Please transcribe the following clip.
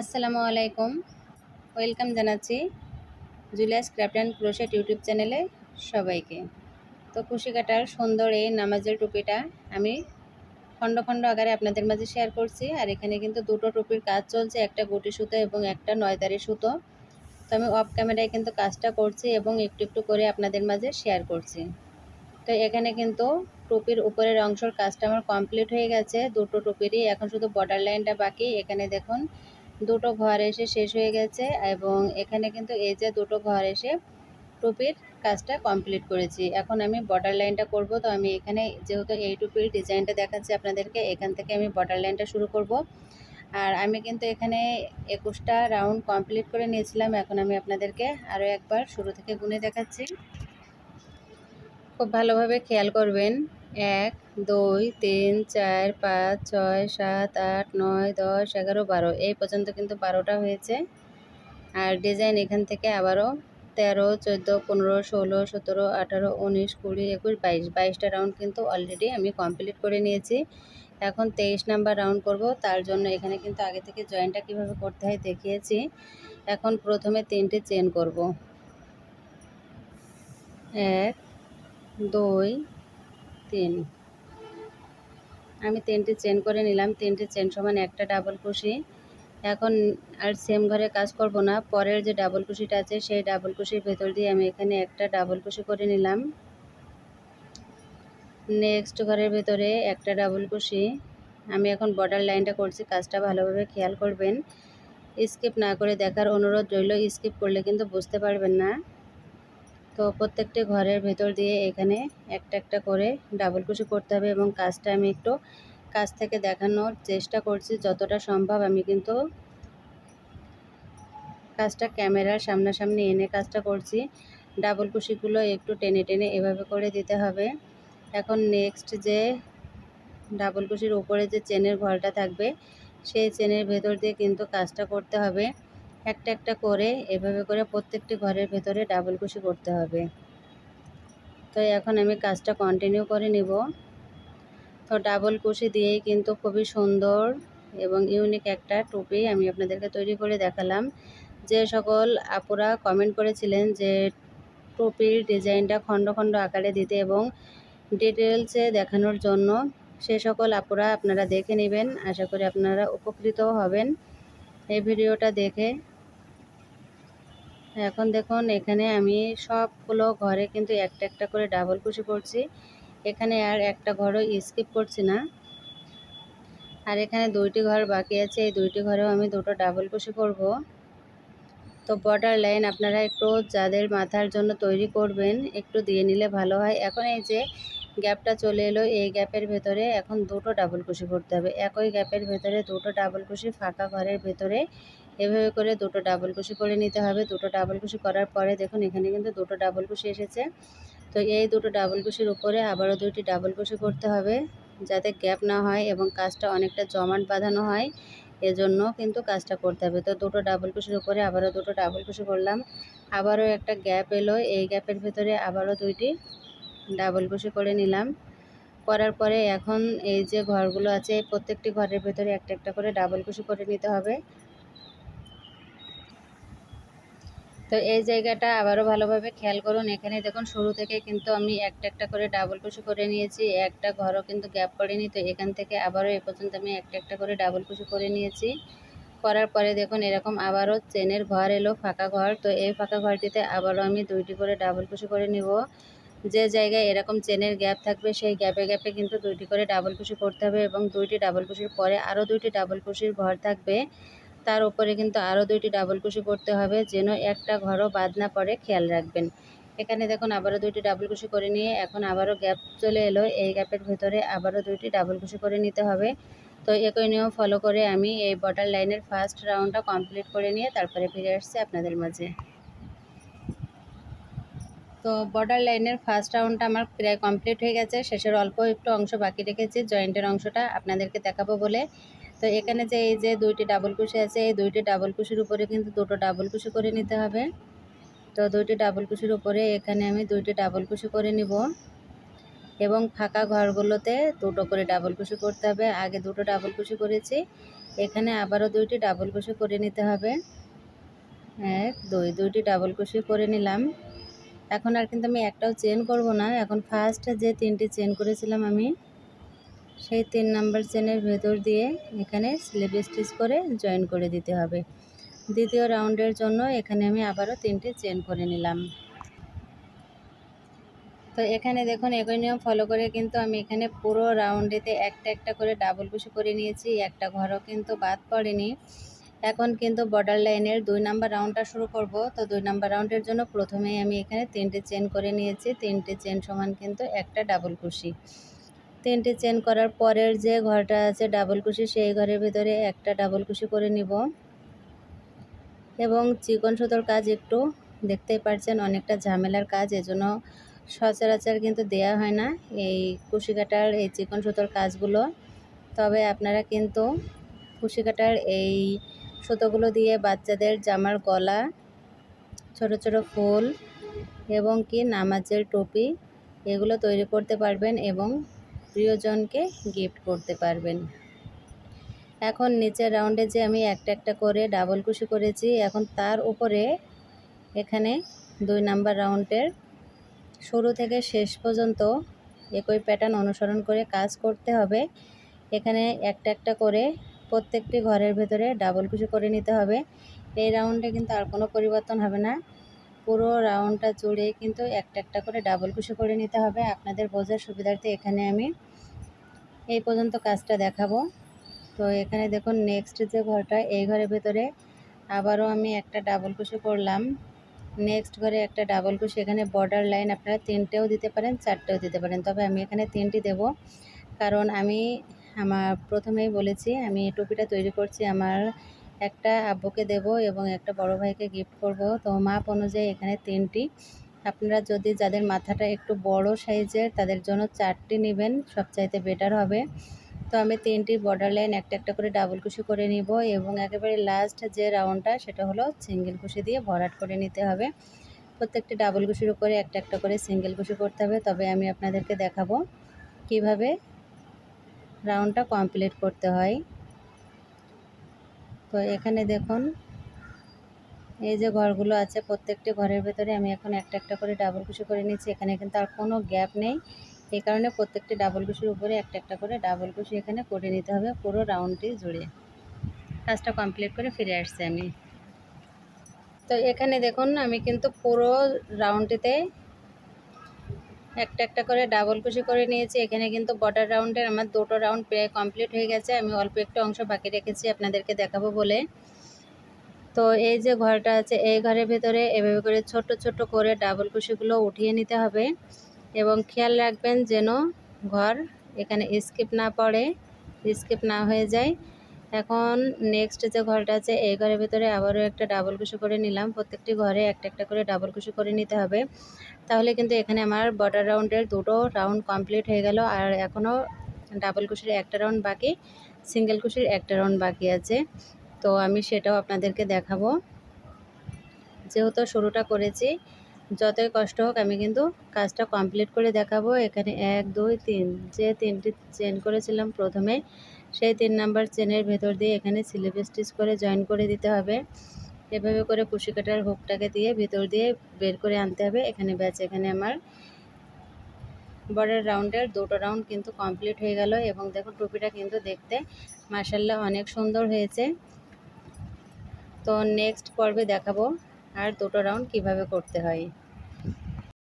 আসসালামু আলাইকুম। ওয়েলকাম জানাচ্ছি Julius craft and crochet YouTube চ্যানেলে সবাইকে। তো কুশি কাটার সুন্দর এই নামাজের টুপিটা আমি খণ্ড খণ্ড আকারে আপনাদের মাঝে শেয়ার করছি, আর এখানে কিন্তু দুটো টুপির কাজ চলছে, একটা গুটি সুতো এবং একটা নয়দারি সুতো। তো আমি অফ ক্যামেরায় কিন্তু কাজটা করছি এবং একটু একটু করে আপনাদের মাঝে শেয়ার করছি। তো এখানে কিন্তু টুপির উপরের অংশের কাজটা আমার কমপ্লিট হয়ে গেছে, দুটো টুপিরই, এখন শুধু বর্ডার লাইনটা বাকি। এখানে দেখুন দুটো ঘর এসে শেষ হয়ে গেছে এবং এখানে কিন্তু এই যে দুটো ঘর এসে টুপির কাজটা কমপ্লিট করেছি। এখন আমি বর্ডার লাইনটা করব। তো আমি এখানে যেহেতু এই টুপির ডিজাইনটা দেখাচ্ছি আপনাদেরকে, এখান থেকে আমি বর্ডার লাইনটা শুরু করব। আর আমি কিন্তু এখানে একুশটা রাউন্ড কমপ্লিট করে নিয়েছিলাম। এখন আমি আপনাদেরকে আরও একবার শুরু থেকে গুনে দেখাচ্ছি। খুব ভালোভাবে খেয়াল করবেন। এক, দুই, তিন, চার, পাঁচ, ছয়, সাত, আট, নয়, দশ, এগারো, বারো। এই পর্যন্ত কিন্তু বারোটা হয়েছে। আর ডিজাইন এখান থেকে আবারও তেরো, চোদ্দ, পনেরো, ষোলো, সতেরো, আঠারো, উনিশ, কুড়ি, একুশ, বাইশ। বাইশটা রাউন্ড কিন্তু অলরেডি আমি কমপ্লিট করে নিয়েছি। এখন তেইশ নাম্বার রাউন্ড করব। তার জন্য এখানে কিন্তু আগে থেকে জয়েন্টটা কীভাবে করতে হয় দেখিয়েছি। এখন প্রথমে তিনটে চেন করব। এক, দুই তিন। আমি তিনটে চেন করে নিলাম, তিনটে চেন সমান একটা ডাবল কুশি। এখন আর সেম ঘরে কাজ করব না, পরের যে ডাবল কুশিটা আছে, সেই ডাবল কুশির ভেতর দিয়ে আমি এখানে একটা ডাবল কুশি করে নিলাম। নেক্সট ঘরের ভেতরে একটা ডাবল কুশি। আমি এখন বর্ডার লাইনটা করছি, কাজটা ভালোভাবে খেয়াল করবেন। স্কিপ না করে দেখার অনুরোধ রইল স্কিপ করলে কিন্তু বুঝতে পারবেন না। তো প্রত্যেকটি ঘরের ভেতর দিয়ে এখানে একটা একটা করে ডাবল কুশি করতে হবে এবং কাজটা আমি একটু কাছ থেকে দেখানোর চেষ্টা করছি যতটা সম্ভব। আমি কিন্তু কাজটা ক্যামেরার সামনাসামনি এনে কাজটা করছি। ডাবল কুশিগুলো একটু টেনে টেনে এভাবে করে দিতে হবে। এখন নেক্সট যে ডাবল কুশির উপরে যে চেনের ঘরটা থাকবে, সেই চেনের ভেতর দিয়ে কিন্তু কাজটা করতে হবে। একটা একটা করে, এভাবে করে প্রত্যেকটি ঘরের ভেতরে ডাবল কুশি করতে হবে। তো এখন আমি কাজটা কন্টিনিউ করে নিব। তো ডাবল কুশি দিয়েই কিন্তু খুবই সুন্দর এবং ইউনিক একটা টুপি আমি আপনাদেরকে তৈরি করে দেখালাম। যে সকল আপুরা কমেন্ট করেছিলেন যে টুপির ডিজাইনটা খণ্ড খণ্ড আকারে দিতে এবং ডিটেলসে দেখানোর জন্য, সে সকল আপুরা আপনারা দেখে নেবেন। আশা করি আপনারা উপকৃতও হবেন। এই ভিডিওটা দেখে এখন দেখুন, এখানে আমি সবগুলো ঘরে কিন্তু একটা একটা করে ডাবল কুশি করছি। এখানে আর একটা ঘরও স্কিপ করছি না। আর এখানে দুইটি ঘর বাকি আছে, এই দুইটি ঘরেও আমি দুটো ডাবল কুশি করব। তো বর্ডার লাইন আপনারা একটু যাদের মাথার জন্য তৈরি করবেন, একটু দিয়ে নিলে ভালো হয়। এখন এই যে গ্যাপটা চলে এলো, এই গ্যাপের ভেতরে এখন দুটো ডাবল কুশি করতে হবে। একই গ্যাপের ভেতরে দুটো ডাবল কুশি ফাঁকা ঘরের ভেতরে এভাবে করে দুটো ডাবল কুশি করে নিতে হবে। দুটো ডাবল কুশি করার পরে দেখুন, এখানে কিন্তু দুটো ডাবল কুশি এসেছে। তো এই দুটো ডাবল কুশির উপরে আবারও দুইটি ডাবল কুশি করতে হবে, যাতে গ্যাপ না হয় এবং কাজটা অনেকটা জমাট বাঁধানো হয়। এজন্য কিন্তু কাজটা করতে হবে। তো দুটো ডাবল কুশির উপরে আবারও দুটো ডাবল কুশি করলাম। আবারও একটা গ্যাপ এলো। এই গ্যাপের ভেতরে আবারও দুইটি ডাবল কুশি করে নিলাম। করার পরে এখন এই যে ঘরগুলো আছে, প্রত্যেকটি ঘরের ভেতরে একটা একটা করে ডাবল কুশি করে নিতে হবে। তো এই জায়গাটা আবারও ভালোভাবে খেয়াল করুন। এখানে দেখুন, শুরু থেকে কিন্তু আমি একটা একটা করে ডাবল কুশি করে নিয়েছি। একটা ঘরও কিন্তু গ্যাপ করিনি তো এখান থেকে আবারও এ পর্যন্ত আমি একটা একটা করে ডাবল কুশি করে নিয়েছি। করার পরে দেখুন, এরকম আবারও চেনের ঘর এলো, ফাঁকা ঘর। তো এই ফাঁকা ঘরটিতে আবারও আমি দুইটি করে ডাবল কুশি করে নিব। যে জায়গায় এরকম চেনের গ্যাপ থাকবে, সেই গ্যাপে গ্যাপে কিন্তু দুইটি করে ডাবল কুশি করতে হবে এবং দুইটি ডাবল কুশির পরে আরও দুইটি ডাবল কুশির ঘর থাকবে। তার উপরে কিন্তু আরও দুইটি ডাবল কুশি করতে হবে যেন একটা ঘরও বাদ না পড়ে, খেয়াল রাখবেন। এখানে দেখুন আবারও দুইটি ডাবল কুশি করে নিয়ে এখন আবারও গ্যাপ চলে এলো। এই গ্যাপের ভিতরে আবারও দুইটি ডাবল কুশি করে নিতে হবে। তো একই নিয়ম ফলো করে আমি এই বর্ডার লাইনের ফার্স্ট রাউন্ডটা কমপ্লিট করে নিয়ে তারপরে ফিরে আসছি আপনাদের মাঝে। তো বর্ডার লাইনের ফার্স্ট রাউন্ডটা আমার প্রায় কমপ্লিট হয়ে গেছে। শেষের অল্প একটু অংশ বাকি রেখেছি। জয়েন্টের অংশটা আপনাদেরকে দেখাবো বলে। তো এখানে যে এই যে দুইটি ডাবল কুশি আছে, এই দুইটি ডাবল কুশির উপরে কিন্তু দুটো ডাবল কুশি করে নিতে হবে। তো দুইটি ডাবল কুশির উপরে এখানে আমি দুইটি ডাবল কুশি করে নিব এবং ফাঁকা ঘরগুলোতে দুটো করে ডাবল কুশি করতে হবে। আগে দুটো ডাবল কুশি করেছি, এখানে আবারও দুইটি ডাবল কুশি করে নিতে হবে। এক, দুই, দুইটি ডাবল কুশি করে নিলাম। এখন আর কিন্তু আমি একটাও চেন করব না। এখন ফার্স্ট যে তিনটি চেন করেছিলাম আমি সেই তিন নাম্বার চেনের ভেতর দিয়ে এখানে স্লিপ স্টিচ করে জয়েন করে দিতে হবে। দ্বিতীয় রাউন্ডের জন্য এখানে আমি আবারও তিনটি চেন করে নিলাম। তো এখানে দেখুন, একই নিয়ম ফলো করে কিন্তু আমি এখানে পুরো রাউন্ডেতে একটা একটা করে ডাবল কুশি করে নিয়েছি, একটা ঘরও কিন্তু বাদ পড়েনি। এখন কিন্তু বর্ডার লাইনের দুই নাম্বার রাউন্ডটা শুরু করব। তো দুই নাম্বার রাউন্ডের জন্য প্রথমেই আমি এখানে তিনটে চেন করে নিয়েছি, তিনটে চেন সমান কিন্তু একটা ডাবল কুশি তিনটে চেন করার পরের যে ঘরটা আছে ডাবল কুশি, সেই ঘরের ভিতরে একটা ডাবল কুশি করে নিব। এবং চিকন সুতোর কাজ একটু দেখতেই পারছেন, অনেকটা ঝামেলার কাজ, এজন্য সচরাচর কিন্তু দেয়া হয় না এই কুশি কাটার, এই চিকন সুতোর কাজগুলো। তবে আপনারা কিন্তু কুশি কাটার এই সুতোগুলো দিয়ে বাচ্চাদের জামার গলা, ছোট ছোট ফুল এবং কি নামাজের টুপি, এগুলো তৈরি করতে পারবেন এবং প্রিয়জনকে গিফট করতে পারবেন। এখন নিচের রাউন্ডে যে আমি একটা একটা করে ডাবল কুশি করেছি, এখন তার উপরে এখানে দুই নাম্বার রাউন্ডের শুরু থেকে শেষ পর্যন্ত একই প্যাটার্ন অনুসরণ করে কাজ করতে হবে। এখানে একটা একটা করে প্রত্যেকটি ঘরের ভেতরে ডাবল কুশি করে নিতে হবে। এই রাউন্ডে কিন্তু আর কোনো পরিবর্তন হবে না। পুরো রাউন্ডটা জুড়ে কিন্তু একটা একটা করে ডাবল কুশি করে নিতে হবে। আপনাদের বোঝার সুবিধার্থে এখানে আমি এই পর্যন্ত কাজটা দেখাবো। তো এখানে দেখুন নেক্সট যে ঘরটা, এই ঘরের ভেতরে আবারও আমি একটা ডাবল কুশি করলাম। নেক্সট ঘরে একটা ডাবল কুশি এখানে বর্ডার লাইন আপনারা তিনটেও দিতে পারেন, চারটেও দিতে পারেন। তবে আমি এখানে তিনটি দেব। কারণ আমি আমার প্রথমেই বলেছি, আমি টুপিটা তৈরি করছি আমার একটা আব্বুকে দেব এবং একটা বড় ভাইকে গিফট করব। তো মাপ অনুযায়ী এখানে তিনটি। আপনারা যদি যাদের মাথাটা একটু বড় সাইজের, তাদের জন্য চারটি নেবেন, সবচাইতে বেটার হবে। তো আমি তিনটি বর্ডার লাইন একটা একটা করে ডাবল কুশি করে নিব এবং একেবারে লাস্ট যে রাউন্ডটা সেটা হলো সিঙ্গেল কুশি দিয়ে ভরাট করে নিতে হবে। প্রত্যেকটি ডাবল কুশির উপরে একটা একটা করে সিঙ্গেল কুশি করতে হবে। তবে আমি আপনাদেরকে দেখাবো কীভাবে রাউন্ডটা কমপ্লিট করতে হয়। তো এখানে দেখুন, এই যে ঘরগুলো আছে প্রত্যেকটি ঘরের ভেতরে, আমি এখন একটা একটা করে ডাবল কুশি করে নিয়েছি। এখানে কিন্তু আর কোনো গ্যাপ নেই। এই কারণে প্রত্যেকটি ডাবল কুশির উপরে একটা একটা করে ডাবল কুশি এখানে করে নিতে হবে পুরো রাউন্ডটি জুড়ে। কাজটা কমপ্লিট করে ফিরে আসছি আমি। তো এখানে দেখুন, আমি কিন্তু পুরো রাউন্ডটিতে একটা একটা করে ডাবল কুশি করে নিয়েছি। এখানে কিন্তু বর্ডার রাউন্ডের আমার দুটো রাউন্ড প্রায় কমপ্লিট হয়ে গেছে। আমি অল্প একটু অংশ বাকি রেখেছি আপনাদেরকে দেখাবো বলে। তো এই যে ঘরটা আছে, এই ঘরের ভেতরে এভাবে করে ছোট ছোট করে ডাবল কুশিগুলো উঠিয়ে নিতে হবে। এবং খেয়াল রাখবেন যেন ঘর এখানে স্কিপ না পড়ে স্কিপ না হয়ে যায়। এখন নেক্সট যে ঘরটা আছে, এই ঘরের ভিতরে আবারও একটা ডাবল কুশি করে নিলাম। প্রত্যেকটি ঘরে একটা একটা করে ডাবল কুশি করে নিতে হবে। তাহলে কিন্তু এখানে আমার বর্ডার রাউন্ডের দুটো রাউন্ড কমপ্লিট হয়ে গেল। আর এখনও ডাবল কুশির একটা রাউন্ড বাকি সিঙ্গেল কুশির একটা রাউন্ড বাকি আছে। তো আমি সেটাও আপনাদেরকে দেখাবো। যেহেতু শুরুটা করেছি, যতই কষ্ট হোক আমি কিন্তু কাজটা কমপ্লিট করে দেখাবো। এখানে এক, দুই, তিন, যে তিনটি চেন করেছিলাম প্রথমে সেই তিন নাম্বার চেনের ভেতর দিয়ে এখানে স্লিপ স্টিচ করে জয়েন করে দিতে হবে। এভাবে করে কুশি কাটার হুকটাকে দিয়ে ভেতর দিয়ে বের করে আনতে হবে। এখানে ব্যাচ এখানে আমার বর্ডার রাউন্ডের দুটো রাউন্ড কিন্তু কমপ্লিট হয়ে গেল এবং দেখুন টুপিটা কিন্তু দেখতে মার্শাল্লাহ অনেক সুন্দর হয়েছে। তো নেক্সট পর্বে দেখাবো আর দুটো রাউন্ড কীভাবে করতে হয়।